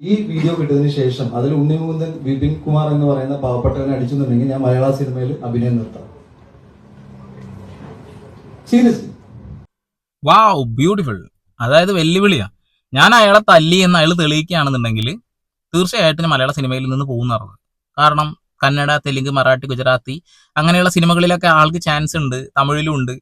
ഈ വീഡിയോ കിട്ടിയതിന് ശേഷം അതിൽ ഉണ്ണിമുകുന്ദൻ വിപിൻ കുമാർ എന്ന് പറയുന്ന പാവപ്പെട്ടവനെ അടിച്ചെന്നുണ്ടെങ്കിൽ ഞാൻ മലയാള സിനിമയിൽ അഭിനയം നിർത്താം. സീരിയസ്ലി വാവ് ബ്യൂട്ടിഫുൾ അതായത് വെല്ലുവിളിയാ. ഞാൻ അയാളെ തല്ലി എന്ന് അയാൾ തെളിയിക്കുകയാണെന്നുണ്ടെങ്കിൽ തീർച്ചയായിട്ടും മലയാള സിനിമയിൽ നിന്ന് പോകുന്നതാണ്. കാരണം കന്നഡ തെലുങ്ക് മറാഠി ഗുജറാത്തി അങ്ങനെയുള്ള സിനിമകളിലൊക്കെ ആൾക്ക് ചാൻസ് ഉണ്ട് തമിഴിലും ഉണ്ട്.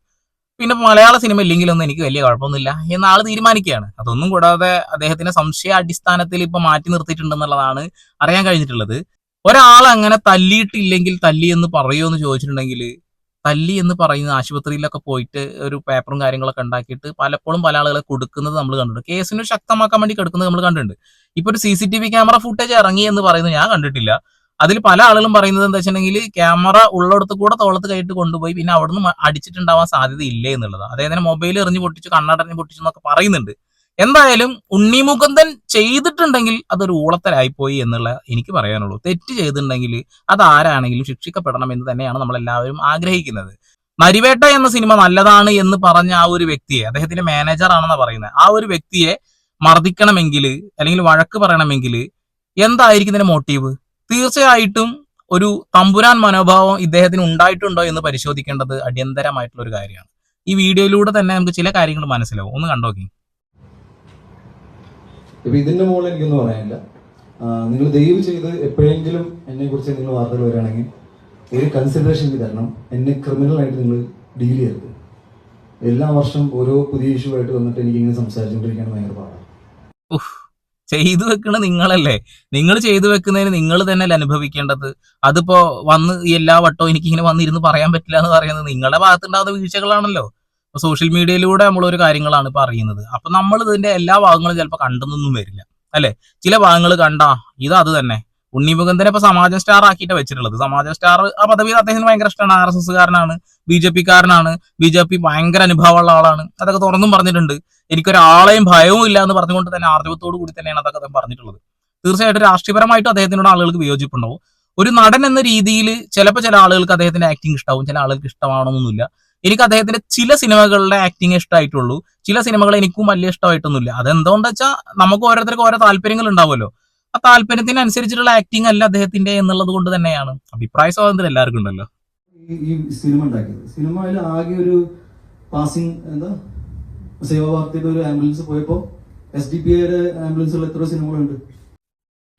പിന്നെ മലയാള സിനിമ ഇല്ലെങ്കിലൊന്നും എനിക്ക് വലിയ കുഴപ്പമൊന്നുമില്ല എന്ന് ആൾ തീരുമാനിക്കുകയാണ്. അതൊന്നും കൂടാതെ അദ്ദേഹത്തിന്റെ സംശയ അടിസ്ഥാനത്തിൽ ഇപ്പൊ മാറ്റി നിർത്തിയിട്ടുണ്ടെന്നുള്ളതാണ് അറിയാൻ കഴിഞ്ഞിട്ടുള്ളത്. ഒരാൾ അങ്ങനെ തല്ലിയിട്ടില്ലെങ്കിൽ തല്ലി എന്ന് പറയുമോ എന്ന് ചോദിച്ചിട്ടുണ്ടെങ്കിൽ തല്ലി എന്ന് പറയുന്ന ആശുപത്രിയിലൊക്കെ പോയിട്ട് ഒരു പേപ്പറും കാര്യങ്ങളൊക്കെ ഉണ്ടാക്കിയിട്ട് പലപ്പോഴും പല ആളുകളെ കൊടുക്കുന്നത് നമ്മൾ കണ്ടിട്ടുണ്ട്. കേസിന് ശക്തമാക്കാൻ വേണ്ടി കൊടുക്കുന്നത് നമ്മൾ കണ്ടിട്ടുണ്ട്. ഇപ്പൊ ഒരു C C T V camera footage ഇറങ്ങി എന്ന് പറയുന്നത് ഞാൻ കണ്ടിട്ടില്ല. അതിൽ പല ആളുകളും പറയുന്നത് എന്താ വെച്ചിട്ടുണ്ടെങ്കിൽ ക്യാമറ ഉള്ളിടത്ത് കൂടെ തോളത്ത് കയറ്റി കൊണ്ടുപോയി പിന്നെ അവിടുന്ന് അടിച്ചിട്ടുണ്ടാവാൻ സാധ്യത ഇല്ലേ എന്നുള്ളത്. അതായത് മൊബൈൽ എറിഞ്ഞു പൊട്ടിച്ചു കണ്ണടഞ്ഞ് പൊട്ടിച്ചു എന്നൊക്കെ പറയുന്നുണ്ട്. എന്തായാലും ഉണ്ണിമുകുന്ദൻ ചെയ്തിട്ടുണ്ടെങ്കിൽ അതൊരു ഊളത്തരായിപ്പോയി എന്നുള്ള എനിക്ക് പറയാനുള്ളൂ. തെറ്റ് ചെയ്തിട്ടുണ്ടെങ്കിൽ അത് ആരാണെങ്കിലും ശിക്ഷിക്കപ്പെടണം എന്ന് തന്നെയാണ് നമ്മൾ എല്ലാവരും ആഗ്രഹിക്കുന്നത്. നരിവേട്ട എന്ന സിനിമ നല്ലതാണ് എന്ന് പറഞ്ഞ ആ ഒരു വ്യക്തിയെ അദ്ദേഹത്തിന്റെ മാനേജർ ആണെന്ന് പറയുന്നത്. ആ ഒരു വ്യക്തിയെ മർദ്ദിക്കണമെങ്കിൽ അല്ലെങ്കിൽ വഴക്ക് പറയണമെങ്കിൽ എന്തായിരിക്കും ഇതിന്റെ മോട്ടീവ് തീർച്ചയായിട്ടും ഒരു തമ്പുരാൻ മനോഭാവം ഇദ്ദേഹത്തിന് ഉണ്ടായിട്ടുണ്ടോ എന്ന് പരിശോധിക്കേണ്ടത് അടിയന്തരമായിട്ടുള്ള ഒരു കാര്യമാണ്. ഈ വീഡിയോയിലൂടെ തന്നെ നമുക്ക് ചില കാര്യങ്ങൾ മനസ്സിലാവും. ഒന്ന് കണ്ടോക്കി ഇപ്പൊ ഇതിന്റെ മുകളിൽ എനിക്കൊന്നും പറയാനില്ല. നിങ്ങൾ ദയവ് ചെയ്ത് എപ്പോഴെങ്കിലും എന്നെ കുറിച്ച് നിങ്ങൾ വാർത്തകൾ വരികയാണെങ്കിൽ ഒരു കൺസിഡറേഷൻ തരണം. എന്നെ ക്രിമിനൽ ആയിട്ട് നിങ്ങൾ ഡീൽ ചെയ്യരുത്. എല്ലാ വർഷം ഓരോ പുതിയ ഇഷ്യൂ ആയിട്ട് വന്നിട്ട് എനിക്ക് ഇങ്ങനെ സംസാരിച്ചുകൊണ്ടിരിക്കാൻ ഭയങ്കര പാടാണ്. ചെയ്തു വെക്കണ നിങ്ങളല്ലേ? നിങ്ങൾ ചെയ്തു വെക്കുന്നതിന് നിങ്ങൾ തന്നെ അനുഭവിക്കേണ്ടത്? അതിപ്പോ വന്ന് എല്ലാ വട്ടവും എനിക്ക് ഇങ്ങനെ വന്നിരുന്ന് പറയാൻ പറ്റില്ല എന്ന് പറയുന്നത് നിങ്ങളുടെ ഭാഗത്തുണ്ടാകുന്ന വീഴ്ചകളാണല്ലോ. സോഷ്യൽ മീഡിയയിലൂടെ നമ്മൾ ഒരു കാര്യങ്ങളാണ് ഇപ്പൊ അറിയുന്നത്. അപ്പൊ നമ്മൾ ഇതിന്റെ എല്ലാ ഭാഗങ്ങളും ചിലപ്പോൾ കണ്ടെന്നൊന്നും വരില്ല. അല്ലെ? ചില ഭാഗങ്ങൾ കണ്ടാ ഇത് അത് തന്നെ. ഉണ്ണിമുഖന്ദനെ ഇപ്പൊ സമാജം സ്റ്റാർ ആക്കിയിട്ട് വെച്ചിട്ടുള്ളത്. സമാജം സ്റ്റാർ ആ പദവി അദ്ദേഹത്തിന് ഭയങ്കര ഇഷ്ടമാണ്. ആർ എസ് എസ് കാരനാണ് ബി ജെ പി കാരനാണ്. ബി ജെ പി ഭയങ്കര അനുഭവമുള്ള ആളാണ്. അതൊക്കെ തുറന്നും പറഞ്ഞിട്ടുണ്ട്. എനിക്കൊരാളെയും ഭയവും ഇല്ല എന്ന് പറഞ്ഞുകൊണ്ട് തന്നെ ആർജവത്തോടു കൂടി തന്നെയാണ് അതൊക്കെ അദ്ദേഹം പറഞ്ഞിട്ടുള്ളത്. തീർച്ചയായിട്ടും രാഷ്ട്രീയപരമായിട്ട് അദ്ദേഹത്തിനോട് ആളുകൾക്ക് വിയോജിപ്പുണ്ടാവും. ഒരു നടൻ എന്ന രീതിയിൽ ചിലപ്പോൾ ചില ആളുകൾക്ക് അദ്ദേഹത്തിന്റെ ആക്ടിങ് ഇഷ്ടാവും ചില ആളുകൾക്ക് ഇഷ്ടമാവണമെന്നൊന്നുമില്ല എനിക്ക് അദ്ദേഹത്തിന്റെ ചില സിനിമകളുടെ ആക്ടിങ് ഇഷ്ടമായിട്ടുള്ളൂ ചില സിനിമകൾ എനിക്കും വലിയ ഇഷ്ടമായിട്ടൊന്നുമില്ല. അതെന്തുകൊണ്ടെന്ന് വെച്ചാൽ നമുക്ക് ഓരോരുത്തർക്ക് ഓരോ താല്പര്യങ്ങൾ ഉണ്ടാവുമല്ലോ. ആ താല്പര്യത്തിനനുസരിച്ചിട്ടുള്ള ആക്ടിങ് അല്ല അദ്ദേഹത്തിന്റെ എന്നുള്ളത് കൊണ്ട് തന്നെയാണ്. അഭിപ്രായ സ്വാതന്ത്ര്യം എല്ലാവർക്കും ഉണ്ടല്ലോ. ഈ സിനിമ ഉണ്ടാക്കിയത്. സിനിമയിൽ ആകെ ഒരു പാസിംഗ് എന്താ? സേവാഭാരതിയുടെ ഒരു ആംബുലൻസ് പോയപ്പോ എസ് ഡി പി ഐയുടെ ആംബുലൻസുകൾ എത്ര സിനിമകളുണ്ട്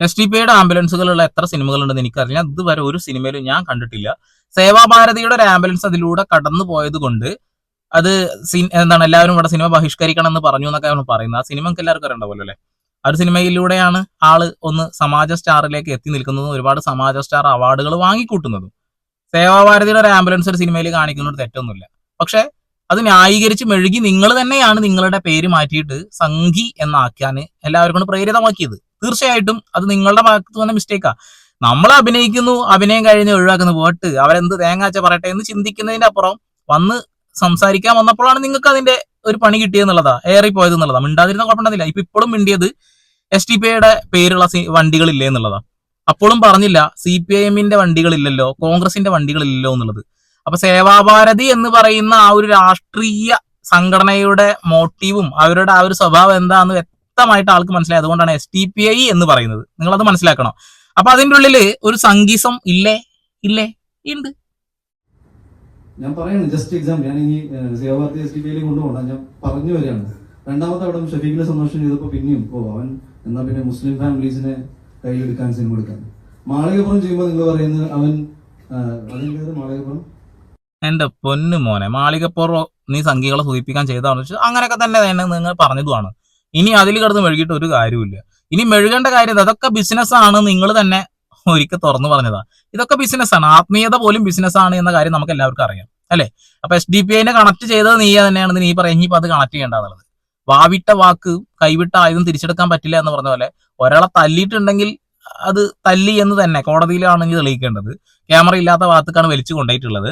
എസ് ടി പിയുടെ ആംബുലൻസുകളുള്ള എത്ര സിനിമകളുണ്ടെന്ന് എനിക്കറിയില്ല. ഇതുവരെ ഒരു സിനിമയിലും ഞാൻ കണ്ടിട്ടില്ല. സേവാഭാരതിയുടെ ഒരു ആംബുലൻസ് അതിലൂടെ കടന്നു പോയത് കൊണ്ട് അത് എന്താണ് എല്ലാവരും ഇവിടെ സിനിമ ബഹിഷ്കരിക്കണം എന്ന് പറഞ്ഞു എന്നൊക്കെ പറയുന്നത്. ആ സിനിമ എല്ലാവർക്കും എല്ലാവർക്കും അറിയണ്ടാവല്ലോ അല്ലേ? ആ ഒരു സിനിമയിലൂടെയാണ് ആൾ ഒന്ന് സമാജ സ്റ്റാറിലേക്ക് എത്തി നിൽക്കുന്നതും ഒരുപാട് സമാജ സ്റ്റാർ അവാർഡുകൾ വാങ്ങിക്കൂട്ടുന്നതും. സേവാഭാരതിയുടെ ഒരു ആംബുലൻസ് ഒരു സിനിമയിൽ കാണിക്കുന്നത് തെറ്റൊന്നുമില്ല. പക്ഷെ അത് ന്യായീകരിച്ച് മെഴുകി നിങ്ങൾ തന്നെയാണ് നിങ്ങളുടെ പേര് മാറ്റിയിട്ട് സംഘി എന്നാക്കാൻ എല്ലാവർക്കും കൊണ്ട് പ്രേരിതമാക്കിയത്. തീർച്ചയായിട്ടും അത് നിങ്ങളുടെ ഭാഗത്ത് തന്നെ മിസ്റ്റേക്കാ നമ്മൾ അഭിനയിക്കുന്നു അഭിനയം കഴിഞ്ഞ് ഒഴിവാക്കുന്നു. പോട്ട് അവരെന്ത് തേങ്ങാച്ച പറയട്ടെ എന്ന് ചിന്തിക്കുന്നതിന്റെ അപ്പുറം വന്ന് സംസാരിക്കാൻ വന്നപ്പോഴാണ് നിങ്ങൾക്ക് അതിന്റെ ഒരു പണി കിട്ടിയെന്നുള്ളതാ ഏറി പോയത് എന്നുള്ളതാ. മിണ്ടാതിരുന്ന കുഴപ്പമുണ്ടായില്ല ഇപ്പൊ ഇപ്പോഴും മിണ്ടിയത് എസ് ടി പി ഐയുടെ പേരുള്ള വണ്ടികളില്ലേ എന്നുള്ളതാ. അപ്പോഴും പറഞ്ഞില്ല സി പി ഐ എമ്മിന്റെ വണ്ടികളില്ലല്ലോ കോൺഗ്രസിന്റെ വണ്ടികളില്ലല്ലോ എന്നുള്ളത്. അപ്പൊ സേവാഭാരതി എന്ന് പറയുന്ന ആ ഒരു രാഷ്ട്രീയ സംഘടനയുടെ മോട്ടീവും അവരുടെ ആ ഒരു സ്വഭാവം എന്താന്ന് വ്യക്തമായിട്ട് ആൾക്ക് മനസ്സിലായി. അതുകൊണ്ടാണ് എസ് ടി പി ഐ എന്ന് പറയുന്നത്. നിങ്ങൾ അത് മനസ്സിലാക്കണം? അപ്പൊ അതിന്റെ ഉള്ളിൽ ഒരു സംഗീസം ഇല്ലേ? ഇല്ലേ? ഉണ്ട് ഞാൻ പറയുന്നു ജസ്റ്റ് എക്സാമ്പിൾ ഞാൻ ഇനി സേവാഭാരതി എസ് ഡി പി ഐയിൽ കൊണ്ടുപോകണം ഞാൻ പറഞ്ഞു വരികയാണ്. രണ്ടാമത്തെ അവിടെ ഷഫീഖിനെ സന്ദർശനം ചെയ്തപ്പോൾ പിന്നെയും ഓ അവൻ എന്നാൽ പിന്നെ മുസ്ലിം ഫാമിലീസിനെ കയ്യിലെടുക്കാൻ സിനിമ എടുക്കാൻ. മാളികപ്പുറം ചെയ്യുമ്പോൾ നിങ്ങൾ പറയുന്നത് അവൻ അതിന്റെ മാളികപ്പുറം? എന്റെ പൊന്നു മോനെ മാളികപ്പുറം നീ സംഖ്യകളെ സൂചിപ്പിക്കാൻ ചെയ്താണെന്ന് വെച്ചാൽ അങ്ങനെയൊക്കെ തന്നെ തന്നെ നിങ്ങൾ പറഞ്ഞതുമാണ്. ഇനി അതിൽ കിടന്ന് മെഴുകിയിട്ട് ഒരു കാര്യമില്ല ഇനി മെഴുകേണ്ട കാര്യം അതൊക്കെ ബിസിനസ് ആണ് നിങ്ങൾ തന്നെ ഒരിക്കൽ തുറന്നു പറഞ്ഞതാ. ഇതൊക്കെ ബിസിനസ് ആണ്. ആത്മീയത പോലും ബിസിനസ് ആണ് എന്ന കാര്യം നമുക്ക് എല്ലാവർക്കും അറിയാം. അല്ലെ? അപ്പൊ എസ് ഡി പി ഐനെ കണക്ട് ചെയ്തത് നീ തന്നെയാണ് നീ പറയാം. ഇനിയിപ്പോ അത് കണക്ട് ചെയ്യേണ്ടതുള്ളത് വാവിട്ട വാക്ക് കൈവിട്ട ആയുധം തിരിച്ചെടുക്കാൻ പറ്റില്ല എന്ന് പറഞ്ഞ പോലെ ഒരാളെ തല്ലിയിട്ടുണ്ടെങ്കിൽ അത് തല്ലി എന്ന് തന്നെ കോടതിയിലാണെങ്കിൽ തെളിയിക്കേണ്ടത്. ക്യാമറ ഇല്ലാത്ത ഭാഗത്തേക്കാണ് വലിച്ചു കൊണ്ടായിട്ടുള്ളത്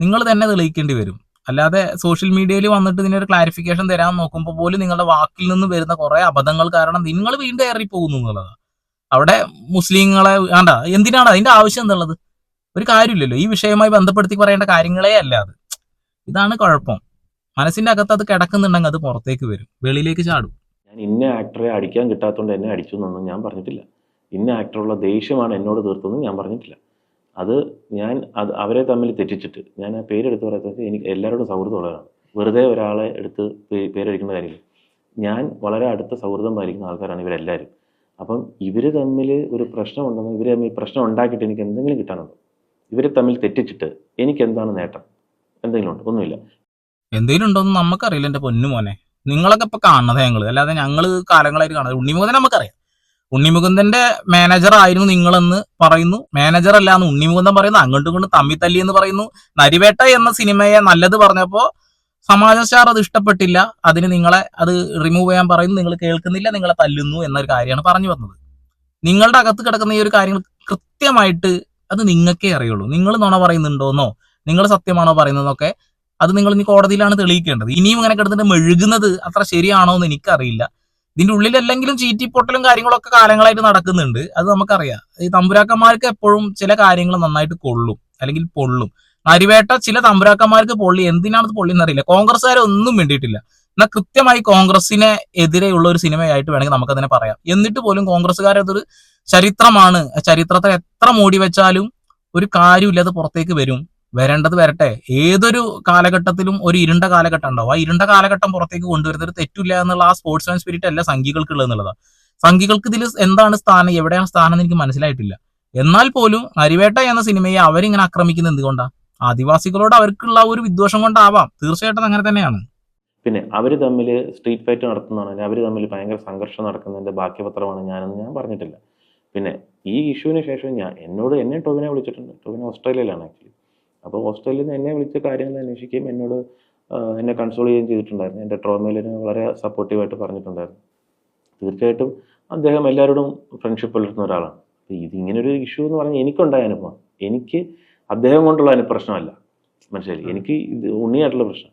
നിങ്ങൾ തന്നെ തെളിയിക്കേണ്ടി വരും. അല്ലാതെ സോഷ്യൽ മീഡിയയിൽ വന്നിട്ട് ഇതിനൊരു ക്ലാരിഫിക്കേഷൻ തരാൻ നോക്കുമ്പോൾ പോലും നിങ്ങളുടെ വാക്കിൽ നിന്ന് വരുന്ന കുറെ അബദ്ധങ്ങൾ കാരണം നിങ്ങൾ വീണ്ടും ഏറിപ്പോകുന്നു എന്നുള്ളതാണ് അവിടെ മുസ്ലിങ്ങളെ വേണ്ട എന്തിനാണ് അതിന്റെ ആവശ്യം എന്നുള്ളത്? ഒരു കാര്യമില്ലല്ലോ. ഈ വിഷയവുമായി ബന്ധപ്പെടുത്തി പറയേണ്ട കാര്യങ്ങളേ അല്ല അത്. ഇതാണ് കുഴപ്പം. മനസ്സിന്റെ അകത്ത് അത് കിടക്കുന്നുണ്ടെങ്കിൽ അത് പുറത്തേക്ക് വരും. വെളിയിലേക്ക് ചാടും. ഞാൻ ഇന്ന ആക്ടറെ അടിക്കാൻ കിട്ടാത്തതുകൊണ്ട് എന്നെ അടിച്ചു എന്നൊന്നും ഞാൻ പറഞ്ഞിട്ടില്ല. ഇന്ന ആക്ടറുള്ള ദേഷ്യമാണ് എന്നോട് തീർത്തതെന്ന് ഞാൻ പറഞ്ഞിട്ടില്ല. അത് ഞാൻ അത് അവരെ തമ്മിൽ തെറ്റിച്ചിട്ട് ഞാൻ ആ പേരെടുത്ത് പറയുന്നത് എനിക്ക് എല്ലാവരോടും സൗഹൃദമുള്ളതാണ് വെറുതെ ഒരാളെ എടുത്ത് പേരടിക്കുന്ന കാര്യമില്ല. ഞാൻ വളരെ അടുത്ത സൗഹൃദം പാലിക്കുന്ന ആൾക്കാരാണ് ഇവരെല്ലാവരും. അപ്പം ഇവർ തമ്മിൽ ഒരു പ്രശ്നമുണ്ടെന്ന് ഇവർ തമ്മിൽ പ്രശ്നം ഉണ്ടാക്കിയിട്ട് എനിക്ക് എന്തെങ്കിലും കിട്ടാനുണ്ടോ? ഇവർ തമ്മിൽ തെറ്റിച്ചിട്ട് എനിക്ക് എന്താണ് നേട്ടം? എന്തെങ്കിലും ഉണ്ടോ? ഒന്നുമില്ല. എന്തെങ്കിലും ഉണ്ടോന്ന് നമുക്കറിയില്ല എന്റെ പൊന്നു മോനെ. നിങ്ങളൊക്കെ ഇപ്പൊ കാണുന്നത് ഞങ്ങൾ. അല്ലാതെ ഞങ്ങൾ കാലങ്ങളായിട്ട് കാണുന്നത്. ഉണ്ണിമുഖനെ നമുക്കറിയാം ഉണ്ണിമുകുന്ദന്റെ മാനേജർ ആയിരുന്നു നിങ്ങളെന്ന് പറയുന്നു. മാനേജർ അല്ല എന്ന് ഉണ്ണിമുകുന്ദൻ പറയുന്നു. അങ്ങോട്ടും ഇങ്ങോട്ടും തമ്മി തല്ലി എന്ന് പറയുന്നു. നരിവേട്ട എന്ന സിനിമയെ നല്ലത് പറഞ്ഞപ്പോ സമാജ സ്റ്റാർ അത് ഇഷ്ടപ്പെട്ടില്ല. അതിന് നിങ്ങളെ അത് റിമൂവ് ചെയ്യാൻ പറയുന്നു. നിങ്ങൾ കേൾക്കുന്നില്ല നിങ്ങളെ തല്ലുന്നു എന്നൊരു കാര്യമാണ് പറഞ്ഞു വന്നത്. നിങ്ങളുടെ അകത്ത് കിടക്കുന്ന ഈ ഒരു കാര്യങ്ങൾ കൃത്യമായിട്ട് അത് നിങ്ങൾക്കേ അറിയുള്ളൂ. നിങ്ങൾ നുണ പറയുന്നുണ്ടോന്നോ നിങ്ങൾ സത്യമാണോ പറയുന്നതെന്നൊക്കെ അത് നിങ്ങൾ ഇനി കോടതിയിലാണ് തെളിയിക്കേണ്ടത്. ഇനിയും ഇങ്ങനെ കിടന്നിട്ട് മെഴുകുന്നത് അത്ര ശരിയാണോ എന്ന് എനിക്കറിയില്ല. ഇതിന്റെ ഉള്ളിൽ അല്ലെങ്കിലും ചീറ്റിപ്പൊട്ടലും കാര്യങ്ങളൊക്കെ കാലങ്ങളായിട്ട് നടക്കുന്നുണ്ട്. അത് നമുക്കറിയാം. ഈ തമ്പുരാക്കന്മാർക്ക് എപ്പോഴും ചില കാര്യങ്ങൾ നന്നായിട്ട് കൊള്ളും. അല്ലെങ്കിൽ പൊള്ളും. നരിവേട്ട ചില തമ്പുരാക്കന്മാർക്ക് പൊള്ളി. എന്തിനാണ് പൊള്ളി എന്നറിയില്ല കോൺഗ്രസ്സുകാരെ ഒന്നും വേണ്ടിയിട്ടില്ല എന്നാൽ കൃത്യമായി കോൺഗ്രസിനെ എതിരെയുള്ള ഒരു സിനിമയായിട്ട് വേണമെങ്കിൽ നമുക്കതിനെ പറയാം. എന്നിട്ട് പോലും കോൺഗ്രസ്സുകാരെ അതൊരു ചരിത്രമാണ്. ചരിത്രത്തെ എത്ര മൂടി വെച്ചാലും ഒരു കാര്യമില്ലാതെ പുറത്തേക്ക് വരും. വരേണ്ടത് വരട്ടെ. ഏതൊരു കാലഘട്ടത്തിലും ഒരു ഇരുണ്ട കാലഘട്ടം ഉണ്ടാവും. ആ ഇരുണ്ട കാലഘട്ടം പുറത്തേക്ക് കൊണ്ടുവരുന്നത് ഒരു തെറ്റില്ല എന്നുള്ള ആ സ്പോർട്സ്മാൻ സ്പിരിറ്റ് അല്ല സംഘികൾക്ക് എന്നുള്ളതാണ് സംഘികൾക്ക് ഇതിൽ എന്താണ് സ്ഥാനം? എവിടെയാണ് സ്ഥാനം എന്ന് എനിക്ക് മനസ്സിലായിട്ടില്ല. എന്നാൽ പോലും അരിവേട്ട എന്ന സിനിമയെ അവരിങ്ങനെ ആക്രമിക്കുന്നത് എന്തുകൊണ്ടാ? ആദിവാസികളോട് അവർക്കുള്ള ഒരു വിദ്വേഷം കൊണ്ടാവാം. തീർച്ചയായിട്ടും അങ്ങനെ തന്നെയാണ്. പിന്നെ അവർ തമ്മിൽ സ്ട്രീറ്റ് ഫൈറ്റ് നടത്തുന്നതാണ്. അവർ തമ്മിൽ ഭയങ്കര സംഘർഷം നടക്കുന്നതിന്റെ ബാക്കി പത്രമാണ് ഞാനെന്ന് ഞാൻ പറഞ്ഞിട്ടില്ല. പിന്നെ ഈ ഇഷ്യൂവിന് ശേഷം ഞാൻ എന്നോട് എന്നെ ടോവിനെ വിളിച്ചിട്ടുണ്ട്. ടൊവിനെ ഓസ്ട്രേലിയയിലാണ് ആക്ച്വലി അപ്പോൾ ഓസ്ട്രേലിയയിൽ നിന്ന് എന്നെ വിളിച്ച കാര്യങ്ങൾ അന്വേഷിക്കുകയും എന്നോട് എന്നെ കൺസോൾ ചെയ്യുകയും ചെയ്തിട്ടുണ്ടായിരുന്നു. എന്റെ ട്രോമയിൽ വളരെ സപ്പോർട്ടീവായിട്ട് പറഞ്ഞിട്ടുണ്ടായിരുന്നു. തീർച്ചയായിട്ടും അദ്ദേഹം എല്ലാവരോടും ഫ്രണ്ട്ഷിപ്പ് പുലർത്തുന്ന ഒരാളാണ്. ഇതിങ്ങനൊരു ഇഷ്യൂ എന്ന് പറഞ്ഞാൽ എനിക്കുണ്ടായ അനുഭവം. എനിക്ക് അദ്ദേഹം കൊണ്ടുള്ള അതിന് പ്രശ്നമല്ല. മനസ്സിലായി എനിക്ക് ഇത് ഉണ്ണിയായിട്ടുള്ള പ്രശ്നം.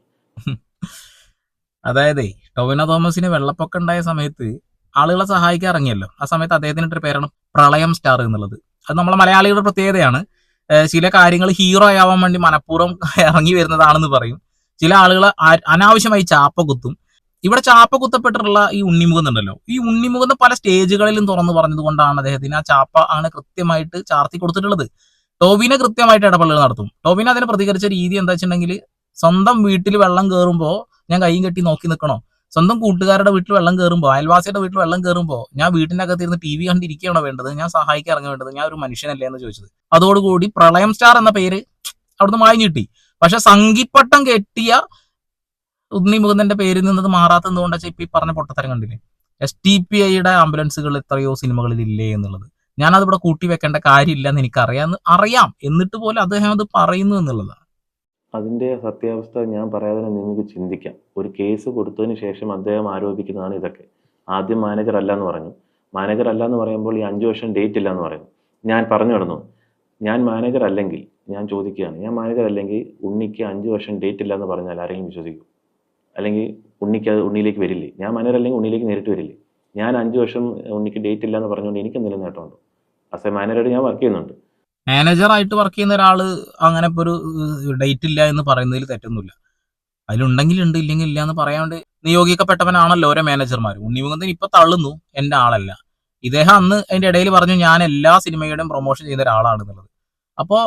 അതായത് ടൊവിന തോമസിന് വെള്ളപ്പൊക്കം ഉണ്ടായ സമയത്ത് ആളുകളെ സഹായിക്കാൻ ഇറങ്ങിയല്ലോ. ആ സമയത്ത് അദ്ദേഹത്തിന് ഒരു പേരാണ് പ്രളയം സ്റ്റാർ എന്നുള്ളത്. അത് നമ്മളെ മലയാളികളുടെ പ്രത്യേകതയാണ്. ചില കാര്യങ്ങൾ ഹീറോ ആവാൻ വേണ്ടി മനഃപൂർവം ഇറങ്ങി വരുന്നതാണെന്ന് പറയും. ചില ആളുകൾ അനാവശ്യമായി ചാപ്പ കുത്തും. ഇവിടെ ചാപ്പ കുത്തപ്പെട്ടിട്ടുള്ള ഈ ഉണ്ണിമുഖം ഉണ്ടല്ലോ. ഈ ഉണ്ണിമുഖം പല സ്റ്റേജുകളിലും തുറന്നു പറഞ്ഞത് കൊണ്ടാണ് അദ്ദേഹത്തിന് ആ ചാപ്പ ആണ് കൃത്യമായിട്ട് ചാർത്തി കൊടുത്തിട്ടുള്ളത്. ടോവിനെ കൃത്യമായിട്ട് ഇടപെടലുകൾ നടത്തും. ടോബിനെ അതിന് പ്രതികരിച്ച രീതി എന്താ വെച്ചിട്ടുണ്ടെങ്കിൽ സ്വന്തം വീട്ടിൽ വെള്ളം കയറുമ്പോൾ ഞാൻ കൈയും കെട്ടി നോക്കി നിൽക്കണോ? സ്വന്തം കൂട്ടുകാരുടെ വീട്ടിൽ വെള്ളം കയറുമ്പോൾ അയൽവാസിയുടെ വീട്ടിൽ വെള്ളം കയറുമ്പോൾ ഞാൻ വീട്ടിന്റെ അകത്ത് ഇരുന്ന് ടി വി കണ്ടിരിക്കുകയാണോ വേണ്ടത്? ഞാൻ സഹായിക്കാൻ ഇറങ്ങ വേണ്ടത്? ഞാൻ ഒരു മനുഷ്യനല്ലേ എന്ന് ചോദിച്ചത്. അതോടുകൂടി പ്രളയം സ്റ്റാർ എന്ന പേര് അവിടുന്ന് മായം കിട്ടി പക്ഷെ സംഘിപ്പട്ടം കെട്ടിയ ഉണ്ണി മുകുന്ദന്റെ പേരിൽ നിന്നത് മാറാത്തത് എന്തുകൊണ്ടാ ഇപ്പൊ ഈ പറഞ്ഞ പൊട്ടത്തരം കണ്ടില്ലേ? എസ് ടി പി ഐയുടെ ആംബുലൻസുകൾ എത്രയോ സിനിമകളിൽ ഇല്ലേ എന്നുള്ളത്. ഞാനത് ഇവിടെ കൂട്ടി വെക്കേണ്ട കാര്യമില്ല എന്ന് എനിക്കറിയാം അറിയാം. എന്നിട്ട് പോലും അദ്ദേഹം അത് പറയുന്നു എന്നുള്ളതാണ്. അതിന്റെ സത്യാവസ്ഥ ഞാൻ പറയാതെ തന്നെ നിങ്ങൾക്ക് ചിന്തിക്കാം. ഒരു കേസ് കൊടുത്തതിന് ശേഷം അദ്ദേഹം ആരോപിക്കുന്നതാണ് ഇതൊക്കെ. ആദ്യം മാനേജർ അല്ല എന്ന് പറഞ്ഞു. മാനേജർ അല്ല എന്ന് പറയുമ്പോൾ ഈ അഞ്ചു വർഷം ഡേറ്റ് ഇല്ല എന്ന് പറയുന്നു. ഞാൻ പറഞ്ഞു കിടന്നു. ഞാൻ മാനേജർ അല്ലെങ്കിൽ ഞാൻ ചോദിക്കുകയാണ് ഞാൻ മാനേജർ അല്ലെങ്കിൽ ഉണ്ണിക്ക് അഞ്ചു വർഷം ഡേറ്റ് ഇല്ല എന്ന് പറഞ്ഞാൽ ആരെങ്കിലും വിശ്വസിക്കും? അല്ലെങ്കിൽ ഉണ്ണിക്ക് അത് ഉണ്ണിയിലേക്ക് വരില്ലേ? ഞാൻ മാനേജർ അല്ലെങ്കിൽ ഉണ്ണിയിലേക്ക് നേരിട്ട് വരില്ലേ? ഞാൻ അഞ്ചു വർഷം ഉണ്ണിക്ക് ഡേറ്റ് ഇല്ല എന്ന് പറഞ്ഞുകൊണ്ട് എനിക്ക് എന്തെങ്കിലും നേട്ടമുണ്ടോ? ആസ് എ മാനേജറായിട്ട് ഞാൻ വർക്ക് ചെയ്യുന്നുണ്ട്. മാനേജറായിട്ട് വർക്ക് ചെയ്യുന്ന ഒരാൾ അങ്ങനെ ഒരു ഡേറ്റ് ഇല്ല എന്ന് പറയുന്നതിൽ തെറ്റൊന്നുമില്ല. അതിലുണ്ടെങ്കിൽ ഉണ്ട് ഇല്ലെങ്കിൽ ഇല്ല എന്ന് പറയാണ്ട് നിയോഗിക്കപ്പെട്ടവനാണല്ലോ ഓരോ മാനേജർമാർ ഉണ്ണിമുഖത്തിന് ഇപ്പൊ തള്ളുന്നു എന്റെ ആളല്ല. ഇദ്ദേഹം അന്ന് അതിന്റെ ഇടയിൽ പറഞ്ഞു ഞാൻ എല്ലാ സിനിമയുടെയും പ്രൊമോഷൻ ചെയ്യുന്ന ഒരാളാണ് എന്നുള്ളത്. അപ്പോ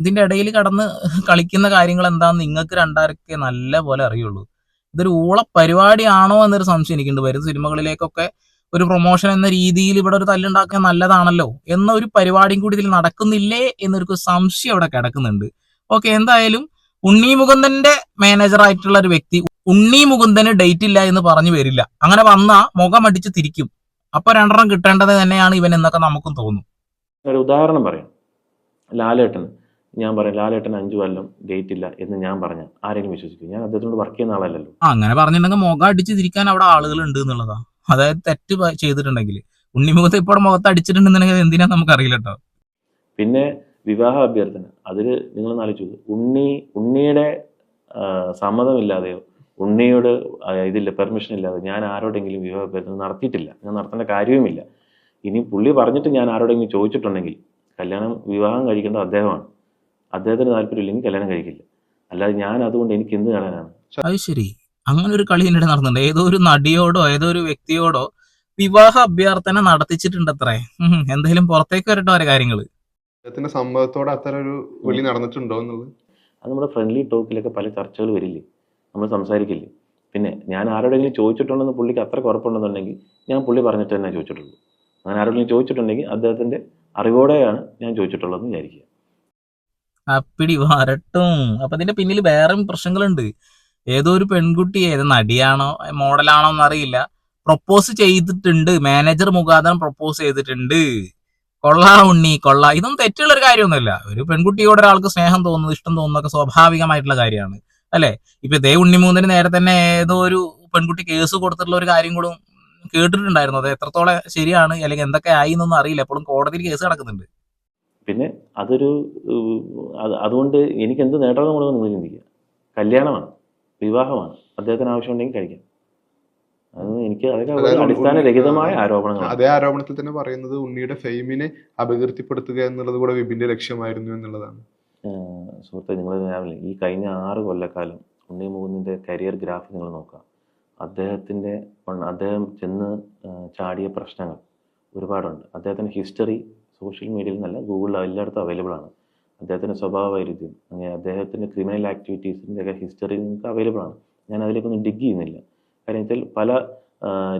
ഇതിന്റെ ഇടയിൽ കടന്ന് കളിക്കുന്ന കാര്യങ്ങൾ എന്താന്ന് നിങ്ങൾക്ക് രണ്ടാരൊക്കെ നല്ല പോലെ അറിയുള്ളൂ. ഇതൊരു ഊള പരിപാടിയാണോ എന്നൊരു സംശയം എനിക്കുണ്ട്. വരുന്ന സിനിമകളിലേക്കൊക്കെ ഒരു പ്രൊമോഷൻ എന്ന രീതിയിൽ ഇവിടെ ഒരു തല്ലുണ്ടാക്കാൻ നല്ലതാണല്ലോ എന്ന ഒരു പരിപാടിയും കൂടി ഇതിൽ നടക്കുന്നില്ലേ എന്നൊരു സംശയം അവിടെ കിടക്കുന്നുണ്ട്. ഓക്കെ എന്തായാലും ഉണ്ണി മുകുന്ദന്റെ മാനേജർ ആയിട്ടുള്ള ഒരു വ്യക്തി ഉണ്ണി മുകുന്ദന് ഡേറ്റ് ഇല്ല എന്ന് പറഞ്ഞു വരില്ല. അങ്ങനെ വന്നാ മുഖം അടിച്ച് തിരിക്കും. അപ്പൊ രണ്ടെണ്ണം കിട്ടേണ്ടത് തന്നെയാണ് ഇവൻ എന്നൊക്കെ നമുക്കും തോന്നും. ഒരു ഉദാഹരണം പറയാം. ലാലേട്ടൻ. ഞാൻ പറയാം ലാലേട്ടൻ അഞ്ചു കൊല്ലം ഡേറ്റ് ഇല്ല എന്ന് ഞാൻ പറഞ്ഞ ആരെങ്കിലും വിശ്വസിക്കും. ഞാൻ അദ്ദേഹത്തോട് വർക്ക് ചെയ്യുന്ന ആളല്ലല്ലോ. ആ, അങ്ങനെ പറഞ്ഞിട്ടുണ്ടെങ്കിൽ മുഖം അടിച്ച് തിരിക്കാൻ അവിടെ ആളുകൾ ഉണ്ട് എന്നുള്ളതാ. അതായത് തെറ്റ് ചെയ്തിട്ടുണ്ടെങ്കിൽ. ഉണ്ണിമുഖത്ത് ഇപ്പോൾ മുഖത്ത് അടിച്ചിട്ടുണ്ടെന്നുണ്ടെങ്കിൽ എന്തിനാ നമുക്ക് അറിയില്ല കേട്ടോ പിന്നെ വിവാഹ അഭ്യർത്ഥന. അതിൽ നിങ്ങൾ നാലിച്ചു ഉണ്ണി ഉണ്ണിയുടെ സമ്മതമില്ലാതെയോ ഉണ്ണിയോട് ഇതില്ല പെർമിഷൻ ഇല്ലാതെ ഞാൻ ആരോടെങ്കിലും വിവാഹ അഭ്യർത്ഥന നടത്തിയിട്ടില്ല. ഞാൻ നടത്തേണ്ട കാര്യവുമില്ല. ഇനി പുള്ളി പറഞ്ഞിട്ട് ഞാൻ ആരോടെങ്കിലും ചോദിച്ചിട്ടുണ്ടെങ്കിൽ കല്യാണം വിവാഹം കഴിക്കേണ്ടത് അദ്ദേഹമാണ്. അദ്ദേഹത്തിന് താല്പര്യമില്ലെങ്കിൽ കല്യാണം കഴിക്കില്ല. അല്ലാതെ ഞാൻ അതുകൊണ്ട് എനിക്ക് എന്ത് കാണാനാണ് അത് ശരി. അങ്ങനെ ഒരു കളി ഇതിനിടെ നടന്നുണ്ട് ഏതോ ഒരു നടിയോടോ ഏതോ ഒരു വ്യക്തിയോടോ വിവാഹ അഭ്യർത്ഥന നടത്തിച്ചിട്ടുണ്ട് അത്രേ എന്തെങ്കിലും എന്തായാലും പുറത്തേക്ക് വരട്ടെ ഓരോ കാര്യങ്ങൾ സംഭവത്തോടെ അത്ര അത്തരം ഒരു വിളി നടന്നിട്ടുണ്ടോ എന്നുള്ളത്? അത് നമ്മുടെ ഫ്രണ്ട്ലി ടോക്കിലൊക്കെ പല ചർച്ചകൾ വരില്ലേ? നമ്മൾ സംസാരിക്കില്ലേ? പിന്നെ ഞാൻ ആരോടെങ്കിലും ചോദിച്ചിട്ടുണ്ടെന്ന് പുള്ളിക്ക് അത്ര കുറപ്പുണ്ടെന്നുണ്ടെങ്കിൽ ഞാൻ പുള്ളി പറഞ്ഞിട്ട് തന്നെ ചോദിച്ചിട്ടുള്ളൂ. അങ്ങനെ ആരോടെങ്കിലും ചോദിച്ചിട്ടുണ്ടെങ്കിൽ അദ്ദേഹത്തിന്റെ അറിവോടെയാണ് ഞാൻ ചോദിച്ചിട്ടുള്ളതെന്ന് വിചാരിക്കുക. അപ്പിടി വരട്ടും. അപ്പൊ ഇതിന്റെ പിന്നിൽ വേറെ പ്രശ്നങ്ങളുണ്ട്. ഏതോ ഒരു പെൺകുട്ടി ഏത് നടിയാണോ മോഡലാണോ എന്നറിയില്ല. പ്രൊപ്പോസ് ചെയ്തിട്ടുണ്ട്. മാനേജർ മുഖാന്തരം പ്രൊപ്പോസ് ചെയ്തിട്ടുണ്ട്. കൊള്ളാ ഉണ്ണി കൊള്ളാ. ഇതൊന്നും തെറ്റുള്ള ഒരു കാര്യമൊന്നുമില്ല. ഒരു പെൺകുട്ടിയോട് ഒരാൾക്ക് സ്നേഹം തോന്നുന്നത് ഇഷ്ടം തോന്നുന്നതൊക്കെ സ്വാഭാവികമായിട്ടുള്ള കാര്യമാണ്. അല്ലെ? ഇപ്പൊ ദേ ഉണ്ണിമൂന്നിന് നേരെ തന്നെ ഏതോ ഒരു പെൺകുട്ടി കേസ് കൊടുത്തിട്ടുള്ള ഒരു കാര്യം കൂടെ കേട്ടിട്ടുണ്ടായിരുന്നു. അത് എത്രത്തോളം ശരിയാണ് അല്ലെങ്കിൽ എന്തൊക്കെ ആയി എന്നൊന്നും അറിയില്ല. എപ്പോഴും കോടതിയിൽ കേസ് നടക്കുന്നുണ്ട്. പിന്നെ അതൊരു അതുകൊണ്ട് എനിക്ക് എന്ത് നേട്ടം നിങ്ങൾ ചിന്തിക്കുക? കല്യാണമാണ്. വിവാഹമാണ്. അദ്ദേഹത്തിന് ആവശ്യമുണ്ടെങ്കിൽ കഴിക്കാം. അത് എനിക്ക് അതൊക്കെ അതായത് അടിസ്ഥാനരഹിതമായ ആരോപണങ്ങളാണ്. അതേ ആരോപണത്തിൽ തന്നെ പറയുന്നത് ഉണ്ണിയുടെ ഫെയിമിനെ അപകീർത്തിപ്പെടുത്തുക എന്നുള്ളത് കൂടെ വിപിന്റെ ലക്ഷ്യമായിരുന്നു എന്നുള്ളതാണ്. സുഹൃത്തെ നിങ്ങൾ രാവിലെ ഈ കഴിഞ്ഞ ആറ് കൊല്ലക്കാലം ഉണ്ണി മുകുന്ദിന്റെ കരിയർ ഗ്രാഫ് നിങ്ങൾ നോക്കുക. അദ്ദേഹത്തിന്റെ അദ്ദേഹം ചെന്ന് ചാടിയ പ്രശ്നങ്ങൾ ഒരുപാടുണ്ട്. അദ്ദേഹത്തിന്റെ ഹിസ്റ്ററി സോഷ്യൽ മീഡിയയിൽ നിന്നല്ല ഗൂഗിളിൽ എല്ലായിടത്തും അവൈലബിൾ ആണ് അദ്ദേഹത്തിന്റെ സ്വഭാവ വൈരുദ്ധ്യം അങ്ങനെ അദ്ദേഹത്തിന്റെ ക്രിമിനൽ ആക്ടിവിറ്റീസിന്റെ ഒക്കെ ഹിസ്റ്ററി നിങ്ങൾക്ക് അവൈലബിൾ ആണ്. ഞാൻ അതിലേക്കൊന്നും ഡിഗ് ചെയ്യുന്നില്ല. കാര്യം വെച്ചാൽ പല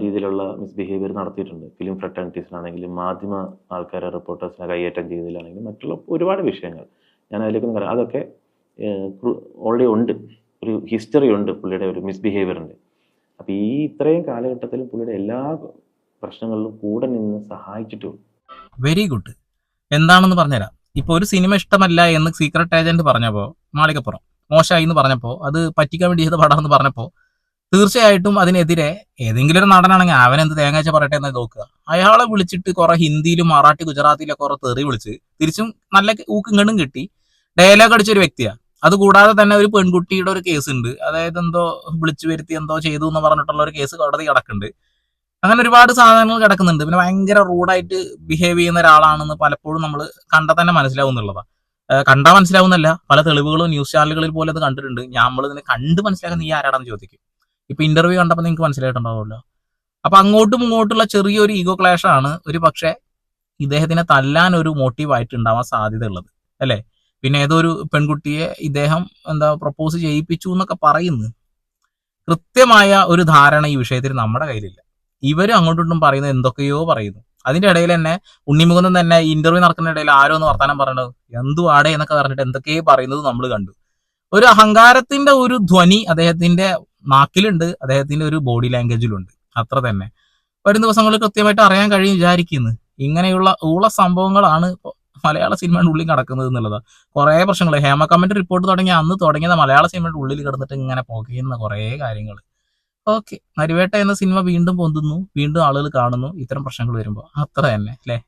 രീതിയിലുള്ള രീതിയിലുള്ള മിസ്ബിഹേവിയർ നടത്തിയിട്ടുണ്ട്. ഫിലിം ഫ്രട്ടേണിറ്റീസിനാണെങ്കിലും മാധ്യമ ആൾക്കാരെ റിപ്പോർട്ടേഴ്സിനെ കൈയേറ്റം ചെയ്തതിലാണെങ്കിലും മറ്റുള്ള ഒരുപാട് വിഷയങ്ങൾ ഞാൻ അതിലേക്കൊന്നും പറയാം അതൊക്കെ ഓൾറെഡി ഉണ്ട്. ഒരു ഹിസ്റ്ററി ഉണ്ട് പുള്ളിയുടെ ഒരു മിസ്ബിഹേവിയറിന്റെ അപ്പോൾ ഈ ഇത്രയും കാലഘട്ടത്തിലും പുള്ളിയുടെ എല്ലാ പ്രശ്നങ്ങളിലും കൂടെ നിന്ന് സഹായിച്ചിട്ടുണ്ട്. വെരി ഗുഡ് എന്താണെന്ന് പറഞ്ഞുതരാം. ഇപ്പൊ ഒരു സിനിമ ഇഷ്ടമല്ല എന്ന് സീക്രട്ട് ഏജന്റ് പറഞ്ഞപ്പോ മാളികപ്പുറം മോശമായി എന്ന് പറഞ്ഞപ്പോ അത് പറ്റിക്കാൻ വേണ്ടി ചെയ്ത പടം എന്ന് പറഞ്ഞപ്പോ തീർച്ചയായിട്ടും അതിനെതിരെ ഏതെങ്കിലും ഒരു നടനാണെങ്കിൽ അവൻ എന്ത് തേങ്ങാച്ച പറയട്ടെ എന്ന് നോക്കുക. അയാളെ വിളിച്ചിട്ട് കുറെ ഹിന്ദിയിലും മറാഠി ഗുജറാത്തിയിലും കുറെ തെറി വിളിച്ച് തിരിച്ചും നല്ല ഊക്കും കണ്ടും കിട്ടി. ഡയലോഗ് അടിച്ച ഒരു അത് കൂടാതെ തന്നെ ഒരു പെൺകുട്ടിയുടെ ഒരു കേസ് ഉണ്ട്. അതായത് എന്തോ വിളിച്ചു വരുത്തി എന്തോ ചെയ്തു എന്ന് പറഞ്ഞിട്ടുള്ള ഒരു കേസ് കോടതി കിടക്കുന്നുണ്ട് അങ്ങനെ ഒരുപാട് സാധനങ്ങൾ കിടക്കുന്നുണ്ട്. പിന്നെ ഭയങ്കര റൂഡായിട്ട് ബിഹേവ് ചെയ്യുന്ന ഒരാളാണെന്ന് പലപ്പോഴും നമ്മൾ കണ്ടാൽ തന്നെ മനസ്സിലാവുന്നുള്ളതാ ഏഹ് കണ്ടാൽ മനസ്സിലാവുന്നല്ല. പല തെളിവുകളും ന്യൂസ് ചാനലുകളിൽ പോലും അത് കണ്ടിട്ടുണ്ട്. നമ്മൾ ഇതിനെ കണ്ട് മനസ്സിലാക്കാൻ നീ ആരാടാന്ന് ചോദിക്കും. ഇപ്പൊ ഇന്റർവ്യൂ കണ്ടപ്പോൾ നിങ്ങൾക്ക് മനസ്സിലായിട്ടുണ്ടാവുമല്ലോ. അപ്പൊ അങ്ങോട്ടും ഇങ്ങോട്ടുള്ള ചെറിയൊരു ഈഗോ ക്ലാഷ് ആണ് ഒരു പക്ഷേ ഇദ്ദേഹത്തിനെ തല്ലാൻ ഒരു മോട്ടീവ് ആയിട്ട് ഉണ്ടാവാൻ സാധ്യതയുള്ളത് അല്ലേ? പിന്നെ ഏതോ ഒരു പെൺകുട്ടിയെ ഇദ്ദേഹം എന്താ പ്രപ്പോസ് ചെയ്യിപ്പിച്ചു എന്നൊക്കെ പറയുന്നു. കൃത്യമായ ഒരു ധാരണ ഈ വിഷയത്തിൽ നമ്മുടെ കയ്യിലില്ല. ഇവരും അങ്ങോട്ടും ഇങ്ങോട്ടും പറയുന്നത് എന്തൊക്കെയോ പറയുന്നു. അതിന്റെ ഇടയിൽ തന്നെ ഉണ്ണിമുഖം തന്നെ ഇന്റർവ്യൂ നടക്കുന്ന ഇടയിൽ ആരോ ഒന്ന് വർത്താനം പറയണത് എന്തു ആടെ എന്നൊക്കെ പറഞ്ഞിട്ട് എന്തൊക്കെയോ പറയുന്നത് നമ്മൾ കണ്ടു. ഒരു അഹങ്കാരത്തിന്റെ ഒരു ധ്വനി അദ്ദേഹത്തിന്റെ നാക്കിലുണ്ട് അദ്ദേഹത്തിന്റെ ഒരു ബോഡി ലാംഗ്വേജിലുണ്ട് അത്ര തന്നെ. വരും ദിവസങ്ങളിൽ കൃത്യമായിട്ട് അറിയാൻ കഴിയും വിചാരിക്കുന്നു. ഇങ്ങനെയുള്ള ഊള സംഭവങ്ങളാണ് മലയാള സിനിമയുടെ ഉള്ളിൽ കിടക്കുന്നത് എന്നുള്ളതാണ് കുറെ പ്രശ്നങ്ങൾ. ഹേമ കമ്മിറ്റി റിപ്പോർട്ട് തുടങ്ങി. അന്ന് തുടങ്ങിയത് മലയാള സിനിമയുടെ ഉള്ളിൽ കിടന്നിട്ട് ഇങ്ങനെ പുകയുന്ന കുറേ കാര്യങ്ങൾ ഓക്കെ. നരിവേട്ട എന്ന സിനിമ വീണ്ടും പൊന്തുന്നു. വീണ്ടും ആളുകൾ കാണുന്നു. ഇത്തരം പ്രശ്നങ്ങൾ വരുമ്പോൾ. അത്ര തന്നെ അല്ലെ?